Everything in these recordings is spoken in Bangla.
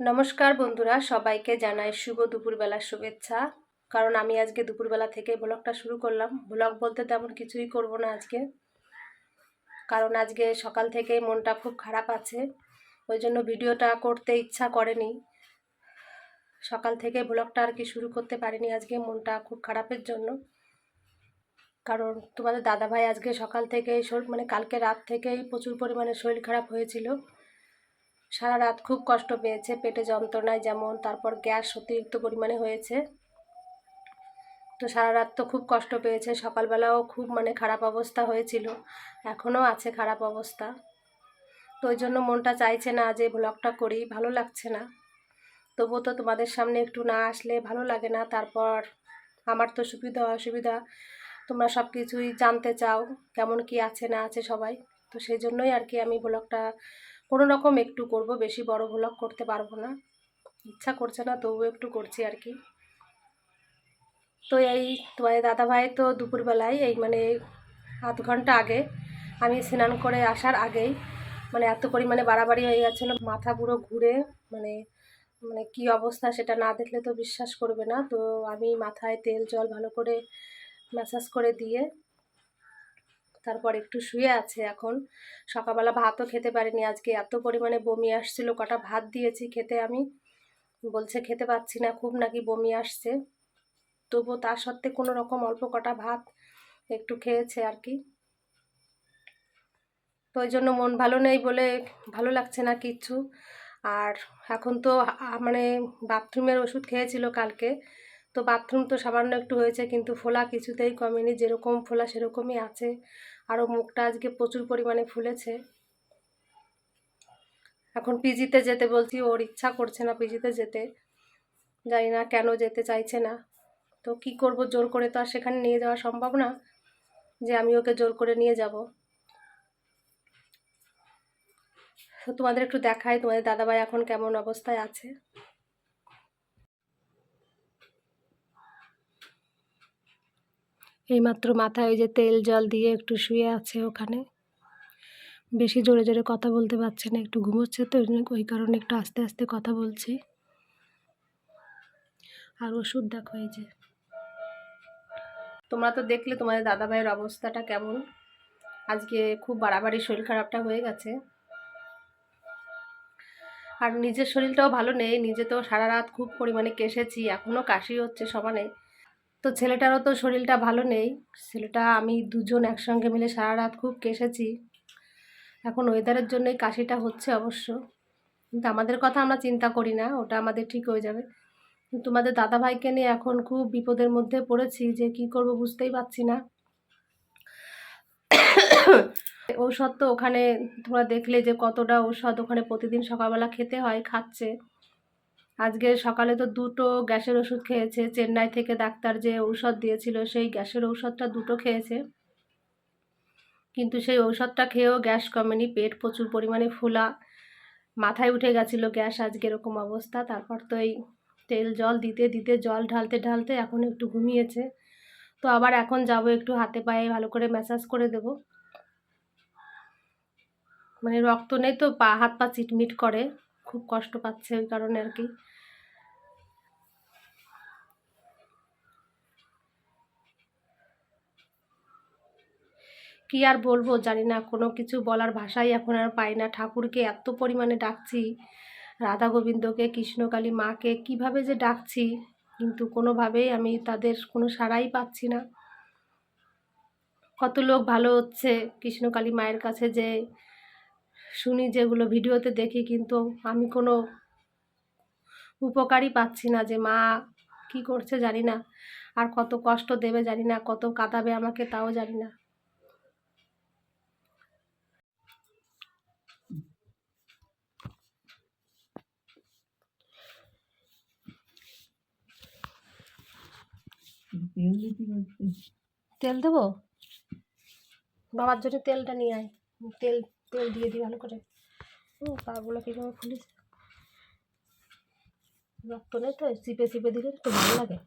নমস্কার বন্ধুরা, সবাইকে জানাই শুভ দুপুরবেলার শুভেচ্ছা। কারণ আমি আজকে দুপুরবেলা থেকে ব্লগটা শুরু করলাম। ব্লগ বলতে তেমন কিছুই করব না আজকে। কারণ আজকে সকাল থেকেই মনটা খুব খারাপ আছে। ওই জন্য ভিডিওটা করতে ইচ্ছা করেনি। সকাল থেকে ব্লগটা আর কি শুরু করতে পারিনি আজকে মনটা খুব খারাপের জন্য। কারণ তোমাদের দাদাভাই আজকে সকাল শর- মানে কালকে রাত থেকেই প্রচুর পরিমাণে শরীর খারাপ হয়েছিল। সারা রাত খুব কষ্ট পেয়েছে, পেটে যন্ত্রণায় যেমন, তারপর গ্যাস অতিরিক্ত পরিমাণে হয়েছে। তো সারা রাত তো খুব কষ্ট পেয়েছে, সকালবেলাও খুব মানে খারাপ অবস্থা হয়েছিল, এখনও আছে খারাপ অবস্থা। তো ওই জন্য মনটা চাইছে না যে ব্লগটা করি, ভালো লাগছে না। তবুও তো তোমাদের সামনে একটু না আসলে ভালো লাগে না, তারপর আমার তো সুবিধা অসুবিধা। তোমরা সব কিছুই জানতে চাও, কেমন কি আছে না আছে সবাই। তো সেই জন্যই আর কি আমি ব্লগটা কোনো রকম একটু করব, বেশি বড় ব্লগ করতে পারব না। ইচ্ছা করছে না, তবুও একটু করছি আর কি। তো এই তোমাদের দাদাভাই তো দুপুরবেলায়, এই মানে আধ ঘণ্টা আগে আমি স্নান করে আসার আগেই মানে এত পরিমাণে বাড়াবাড়ি হয়ে গেছিল, মাথা পুরো ঘুরে মানে মানে কি অবস্থা সেটা না দেখলে তো বিশ্বাস করবে না। তো আমি মাথায় তেল জল ভালো করে ম্যাসাজ করে দিয়ে তারপর একটু শুয়ে আছে এখন। সকালবেলা ভাতও খেতে পারিনি, আজকে এত পরিমাণে বমি আসছিল, কটা ভাত দিয়েছি খেতে আমি। বলছে খেতে পাচ্ছি না, খুব নাকি বমি আসছে। তবুও তার সত্ত্বে কোনো রকম অল্প কটা ভাত একটু খেয়েছে আর কি। তো ওই জন্য মন ভালো নেই বলে ভালো লাগছে না কিচ্ছু। আর এখন তো মানে বাথরুমের ওষুধ খেয়েছিল কালকে। তো বাথরুম তো সামান্য একটু হয়েছে, কিন্তু ফোলা কিছুতেই কমেনি। যেরকম ফোলা সেরকমই আছে। আরও মুখটা আজকে প্রচুর পরিমাণে ফুলেছে। এখন পিজিতে যেতে বলছি, ওর ইচ্ছা করছে না পিজিতে যেতে। জানি না কেন যেতে চাইছে না। তো কি করব, জোর করে তো আর সেখানে নিয়ে যাওয়া সম্ভব না যে আমি ওকে জোর করে নিয়ে যাব। তো তোমাদের একটু দেখাই, তোমাদের দাদাভাই এখন কেমন অবস্থায় আছে? এইমাত্র মাথায় ওই যে তেল জল দিয়ে একটু শুয়ে আছে ওখানে। বেশি জোরে জোরে কথা বলতে পারছে না, একটু ঘুমোচ্ছে তো, ওই কারণে একটু আস্তে আস্তে কথা বলছি। আর ওষুধ দেখো এই যে। তোমরা তো দেখলে তোমাদের দাদা ভাইয়ের অবস্থাটা কেমন? আজকে খুব বাড়াবাড়ি শরীর খারাপটা হয়ে গেছে। আর নিজের শরীরটাও ভালো নেই, নিজে তো সারা রাত খুব পরিমাণে কেসেছি এখনও কাশি হচ্ছে সমানে। তো ছেলেটারও তো শরীরটা ভালো নেই। ছেলেটা, আমি দুজন একসঙ্গে মিলে সারা রাত খুব কেসেছি। এখন ওয়েদারের জন্যই কাশিটা হচ্ছে অবশ্য। কিন্তু আমাদের কথা আমরা চিন্তা করি না, ওটা আমাদের ঠিক হয়ে যাবে। তোমাদের দাদাভাইকে নিয়ে এখন খুব বিপদের মধ্যে পড়েছি যে কি করব বুঝতেই পারছি না। ঔষধ তো ওখানে তোমরা দেখলে যে কতটা ঔষধ ওখানে প্রতিদিন সকালবেলা খেতে হয়, খাচ্ছে। আজকে সকালে তো দুটো গ্যাসের ওষুধ খেয়েছে। চেন্নাই থেকে ডাক্তার যে ঔষধ দিয়েছিল, সেই গ্যাসের ঔষধটা দুটো খেয়েছে। কিন্তু সেই ঔষধটা খেয়েও গ্যাস কমেনি, পেট প্রচুর পরিমাণে ফোলা। মাথায় উঠে গেছিল গ্যাস আজকে এরকম অবস্থা। তারপর তো এই তেল জল দিতে দিতে জল ঢালতে ঢালতে এখন একটু ঘুমিয়েছে। তো আবার এখন যাব একটু হাতে পায়ে ভালো করে ম্যাসাজ করে দেব। মানে রক্ত নেই তো, পা, হাত, পা চিটমিট করে। খুব কষ্ট পাচ্ছে ওই কারণে আর কি। কি আর বলব জানি না, কোনো কিছু বলার ভাষাই এখন আর পাই না। ঠাকুরকে এত পরিমাণে ডাকছি, রাধা গোবিন্দকে কৃষ্ণকালী মাকে, কীভাবে যে ডাকছি, কিন্তু কোনোভাবেই আমি তাদের কোনো সাড়াই পাচ্ছি না। কত লোক ভালো হচ্ছে কৃষ্ণকালী মায়ের কাছে যে শুনি যেগুলো ভিডিওতে দেখি, কিন্তু আমি কোনো উপকারই পাচ্ছি না যে মা কি করছে জানি না। আর কত কষ্ট দেবে জানি না, কত কাঁদাবে আমাকে তাও জানি না। তেল তেল দেবো? বাবার জন্য তেলটা নিয়ে আয়। তেল তেল দিয়ে দিই ভালো করে। ও, পাগুলো কীভাবে খুলিস রক্ত নেই তো, চিপে চিপে দিলে তো ভালো লাগে।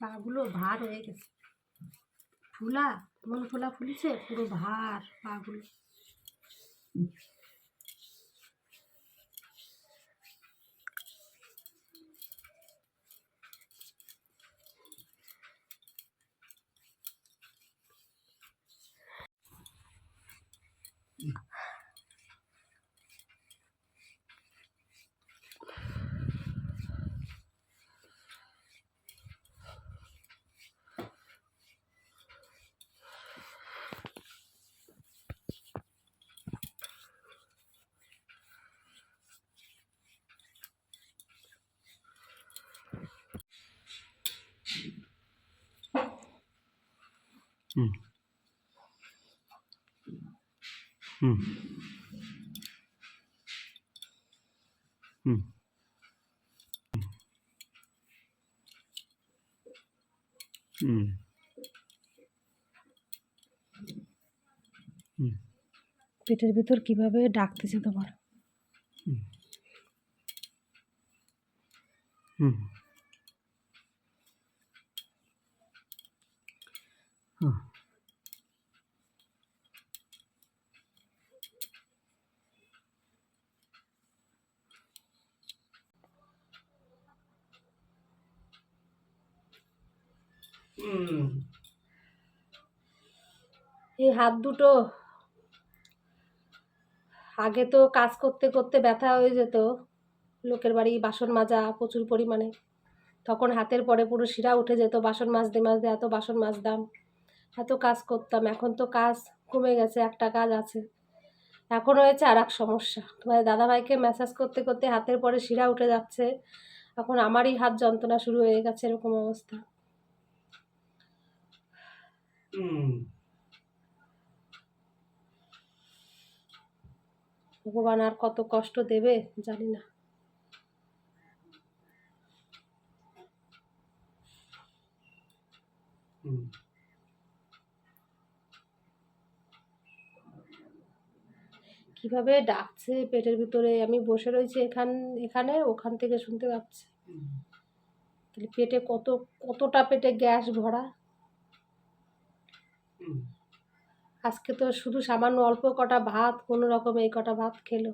পাগুলো ভার হয়ে গেছে। ফুলা মন ফুলা ফুলিছে? পুরো ভার পাগুলো পেটের ভিতর কীভাবে ডাকতেছে তোমার? হুম। হুম। এই হাত দুটো আগে তো কাজ করতে করতে ব্যথা হয়ে যেত। লোকের বাড়ি বাসন মাজা প্রচুর পরিমাণে। তখন হাতের পরে পুরো শিরা উঠে যেত, বাসন মাজতে মাজতে এত বাসন মাজতাম, এত কাজ করতাম। এখন তো কাজ কমে গেছে, একটা কাজ আছে। এখন হয়েছে আর এক সমস্যা। তোমার দাদাভাইকে ম্যাসাজ করতে করতে হাতের পরে শিরা উঠে যাচ্ছে। এখন আমারই হাত যন্ত্রণা শুরু হয়ে গেছে, এরকম অবস্থা। ভগবান আর কত কষ্ট দেবে জানি না। কীভাবে ডাকছে পেটের ভিতরে? আমি বসে রয়েছি এখান এখানে ওখান থেকে শুনতে পাচ্ছি। তাহলে পেটে কত কতটা পেটে গ্যাস ভরা? আজকে তো শুধু সামান্য অল্প কটা ভাত, কোনো রকম এই কটা ভাত খেলো।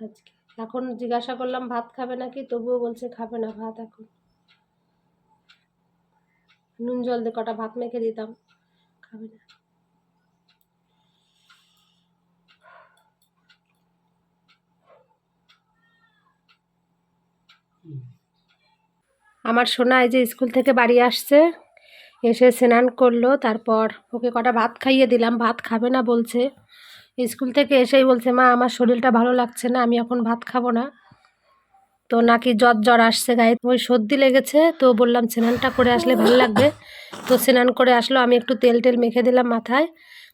আজকে। এখন জিজ্ঞাসা করলাম, ভাত খাবে নাকি? তবুও বলছে খাবে না ভাত এখন। নুন জল দিয়ে কটা ভাত মেখে দিতাম, খাবে না। আমার সোনা এই যে স্কুল থেকে বাড়ি আসছে। এসে স্নান করল, তারপর ওকে কটা ভাত খাইয়ে দিলাম। ভাত খাবে না বলছে। স্কুল থেকে এসেই বলছে, মা, আমার শরীরটা ভালো লাগছে না, আমি এখন ভাত খাব না। তো নাকি জ্বর জ্বর আসছে, গায়ে ওই সর্দি লেগেছে। তো বললাম, স্নানটা করে আসলে ভালো লাগবে। তো স্নান করে আসলো, আমি একটু তেল টেল মেখে দিলাম মাথায়,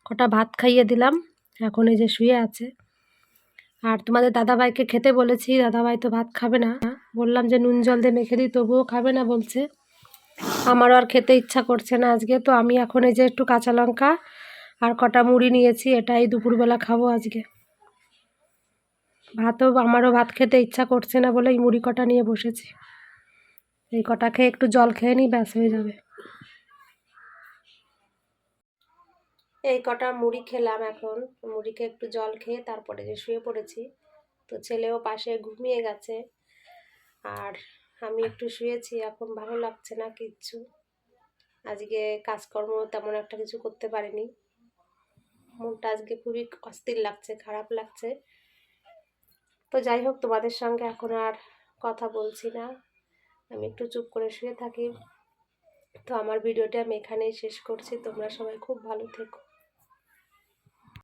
কটা ভাত খাইয়ে দিলাম। এখন এই যে শুয়ে আছে। আর তোমাদের দাদাভাইকে খেতে বলেছি, দাদাভাই তো ভাত খাবে না। বললাম যে, নুন জল দিয়ে মেখে দিই, তবুও খাবে না, বলছে। আমারও আর খেতে ইচ্ছা করছে না আজকে, তো আমি এখন এই যে একটু কাঁচা লঙ্কা আর কটা মুড়ি নিয়েছি, এটাই দুপুরবেলা খাব আজকে। ভাতও, আমারও ভাত খেতে ইচ্ছা করছে না বলে এই মুড়ি কটা নিয়ে বসেছি। এই কটা খেয়ে একটু জল খেয়ে নিই, ব্যাস হয়ে যাবে। এই কটা মুড়ি খেলাম এখন মুড়ি খেয়ে একটু জল খেয়ে তারপরে যে শুয়ে পড়েছি, তো ছেলেও পাশে ঘুমিয়ে গেছে। আর আমি একটু শুয়েছি, এখন ভালো লাগছে না কিচ্ছু। আজকে কাজকর্ম তেমন একটা কিছু করতে পারিনি। মনটা আজকে খুবই অস্থির লাগছে, খারাপ লাগছে। তো যাই হোক, তোমাদের সঙ্গে এখন আর কথা বলছি না। আমি একটু চুপ করে শুয়ে থাকি। তো আমার ভিডিওটা আমি এখানেই শেষ করছি। তোমরা সবাই খুব ভালো থেকো।